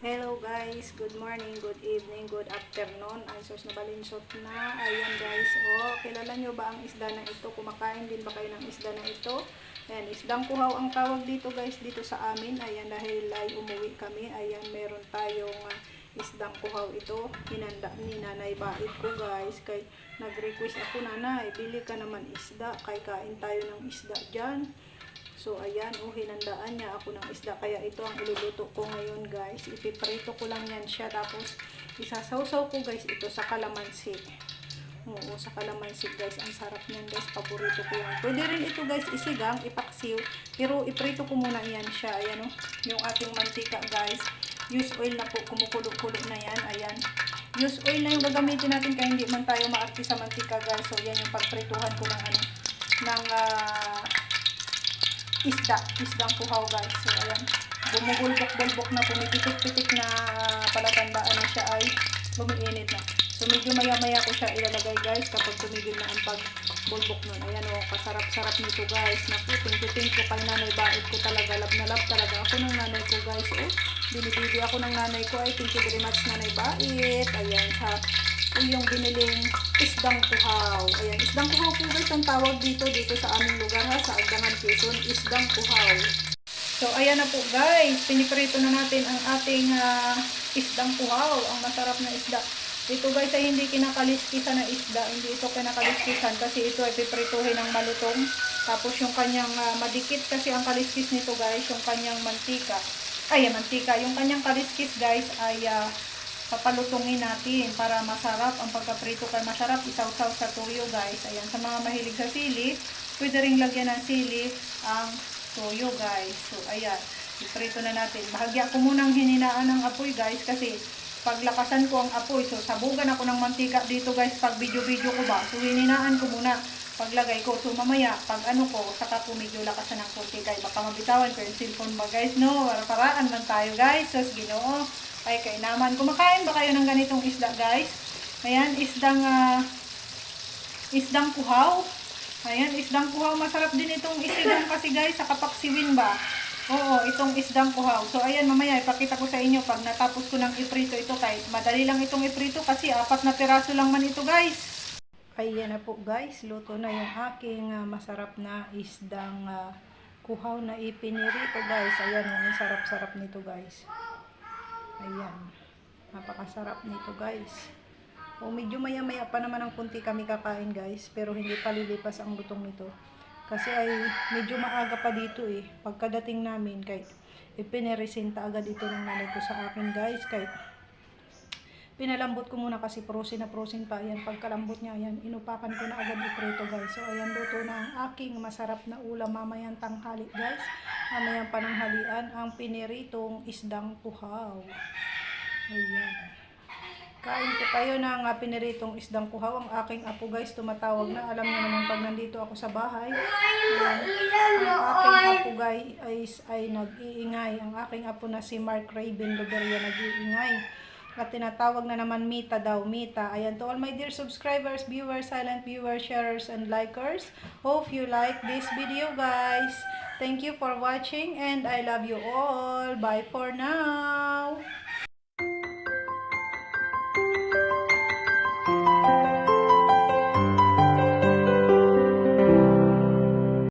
Hello guys, good morning, good evening, good afternoon. Ay sus na balinsot na. Ayan guys, oh, kilala nyo ba ang isda na ito? Kumakain din ba kayo ng isda na ito? Ayan, isdang kuhaw ang tawag dito guys, dito sa amin. Ayan, dahil ay umuwi kami. Ayan, meron tayong ah, isdang kuhaw ito. Hinanda ni Nanay Bait ko guys. Kay nag-request ako, Nanay, bili ka naman isda. Kay kain tayo ng isda dyan. So, ayan, oh, hinandaan niya ako ng isda. Kaya ito ang iluluto ko ngayon, guys. Ipiprito ko lang yan siya. Tapos, isasawsaw ko, guys, ito sa kalamansi. Oo, sa kalamansi, guys. Ang sarap niyan, guys. Paborito ko yan. Pwede rin ito, guys, isigang, ipaksiw. Pero, iprito ko muna yan siya. Ayan, oh. Yung ating mantika, guys. Use oil na po. Kumukulo-kulo na yan. Ayan. Use oil na yung gagamitin natin kaya hindi man tayo maarti sa mantika, guys. So, yan yung pagprituhan ko ng, ano, ng, ah, isda, isdang kuhaw guys. So ayan, bumubulbok-bulbok na, pumipitik-pitik na ah, palatandaan na siya ay lumiinit na. So medyo maya-maya ko siya ilalagay guys kapag tumigil na ang pagbulbok nun. Ayan o, kasarap-sarap nito guys. Naku, thank you kay nanay bait ko talaga. Love na love talaga ako ng nanay ko guys. Oh, binibidi ako ng nanay ko. Ay, thank you very much nanay bait. Ayan, sa ito yung biniling isdang kuhaw. Ayan, isdang kuhaw po guys ang tawag dito, dito sa aming lugar ha, sa Agdangan, Quezon, isdang kuhaw. So, ayan na po guys, piniprito na natin ang ating ah, isdang kuhaw, ang masarap na isda. Ito guys ay hindi kinakaliskisan na isda, hindi ito kinakaliskisan kasi ito ay piprituhin ng malutong. Tapos yung kanyang ah, madikit kasi ang kaliskis nito guys, yung kanyang mantika. Ay, mantika, yung kanyang kaliskis guys ay ah, papalutungin natin para masarap ang pagkaprito kay masarap isaw-saw sa tuyo guys ayan sa mga mahilig sa sili pwede rin lagyan ng sili ang tuyo guys so ayan. Iprito na natin. Bahagya ko munang hininaan ng apoy guys kasi paglakasan ko ang apoy. So sabugan ako ng mantika dito guys. Pag video-video ko ba? So hininaan ko muna paglagay ko. So mamaya pag ano ko saka ko medyo lakasan ng konti guys. Baka mabitawan ko yung cellphone ba guys no? Para paraan man tayo guys. So ginoo ay kainaman. Kumakain ba kayo ng ganitong isda, guys? Ayan, isdang ah, isdang kuhaw. Ayan, isdang kuhaw. Masarap din itong isigang kasi, guys, sa kapaksiwin ba? Oo, itong isdang kuhaw. So, ayan, mamaya, ipakita ko sa inyo pag natapos ko ng iprito ito. Kahit madali lang itong iprito kasi apat na piraso lang man ito, guys. Ayan na po, guys. Luto na yung aking ah, masarap na isdang ah, kuhaw na ipinirito, guys. Ayan, ang sarap-sarap nito, guys. Ayan. Napakasarap nito guys. O medyo maya-maya pa naman ang kunti kami kakain guys. Pero hindi pa lilipas ang lutong nito. Kasi ay medyo maaga pa dito eh. Pagkadating namin kay ipiniresenta agad ito ng nanay ko sa akin guys. Kay pinalambot ko muna kasi prosin na prosin pa. Ayan, pagkalambot niya, ayan, inupakan ko na agad iprito guys. So ayan, luto na ang aking masarap na ulam mamayang tanghali guys. Mamayang pananghalian ang piniritong isdang kuhaw. Ayan. Kain po kayo ng uh, piniritong isdang kuhaw. Ang aking apo guys, tumatawag na. Alam niyo naman pag nandito ako sa bahay. Ayan. Ang aking apo guys ay, ay nag-iingay. Ang aking apo na si Mark Raven Luberia nag-iingay. At tinatawag na naman Mita daw, Mita. Ayan, to all my dear subscribers, viewers, silent viewers, sharers, and likers. Hope you like this video, guys. Thank you for watching and I love you all. Bye for now.